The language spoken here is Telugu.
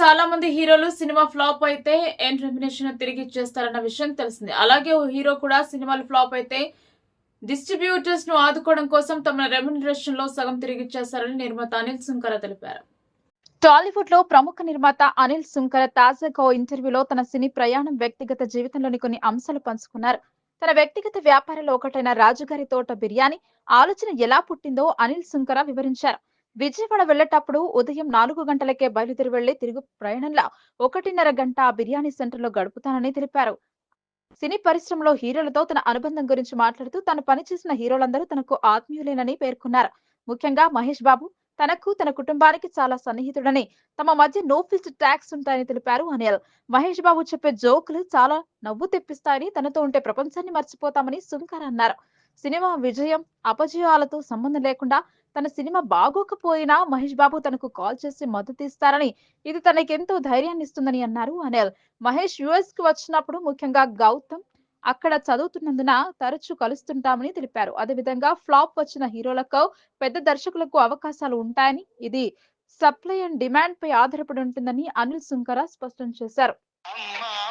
చాలా మంది హీరోలు సినిమా ఫ్లాప్ అయితే ఎన్ రెమినేషన్ తిరిగి ఇచ్చేస్తారన్న విషయం తెలిసింది. అలాగే ఓ హీరో కూడా సినిమాలు ఫ్లాప్ అయితే డిస్ట్రిబ్యూటర్స్ను ఆదుకోవడం కోసం తమ రెమ్యునరేషన్లో సగం తిరిగి ఇచ్చేస్తారని నిర్మాత అనిల్ సుంకర తెలిపారు. టాలీవుడ్లో ప్రముఖ నిర్మాత అనిల్ సుంకర తాజాగా ఓ ఇంటర్వ్యూలో తన సినీ ప్రయాణం వ్యక్తిగత జీవితంలోని కొన్ని అంశాలు పంచుకున్నారు. తన వ్యక్తిగత వ్యాపారంలో ఒకటైన రాజుగారి తోట బిర్యానీ ఆలోచన ఎలా పుట్టిందో అనిల్ సుంకర వివరించారు. విజయవాడ వెళ్ళేటప్పుడు ఉదయం నాలుగు గంటలకే బయలుదేరి వెళ్ళి తిరుగు ప్రయాణంలో ఒకటిన్నర గంట బిర్యానీ సెంటర్లో గడుపుతానని తెలిపారు. సినీ పరిశ్రమలో హీరోలతో తన అనుబంధం గురించి మాట్లాడుతూ తాను పనిచేసిన హీరోలందరూ తనకు ఆత్మీయులేనని పేర్కొన్నారు. ముఖ్యంగా మహేష్ బాబు తనకు తన కుటుంబానికి చాలా సన్నిహితుడని తమ మధ్య నో ఫిల్టర్ ట్యాక్స్ ఉంటాయని తెలిపారు అనిల్. మహేష్ బాబు చెప్పే జోకులు చాలా నవ్వు తెప్పిస్తాయని తనతో ఉంటే ప్రపంచాన్ని మర్చిపోతామని సుంకర్ అన్నారు. సినిమా విజయం అపజయాలతో సంబంధం లేకుండా తన సినిమా బాగోకపోయినా మహేష్ బాబు తనకు కాల్ చేసి మద్దతు ఇస్తారని ఇది తనకెంతో ధైర్యాన్ని ఇస్తుందని అన్నారు అనిల్. మహేష్ యుఎస్కి వచ్చినప్పుడు ముఖ్యంగా గౌతమ్ అక్కడ చదువుతున్నందున తరచూ కలుస్తుంటామని తెలిపారు. అదేవిధంగా ఫ్లాప్ వచ్చిన హీరోలకు పెద్ద దర్శకులకు అవకాశాలు ఉంటాయని ఇది సప్లై అండ్ డిమాండ్ పై ఆధారపడి ఉంటుందని అనిల్ సుంకర స్పష్టం చేశారు.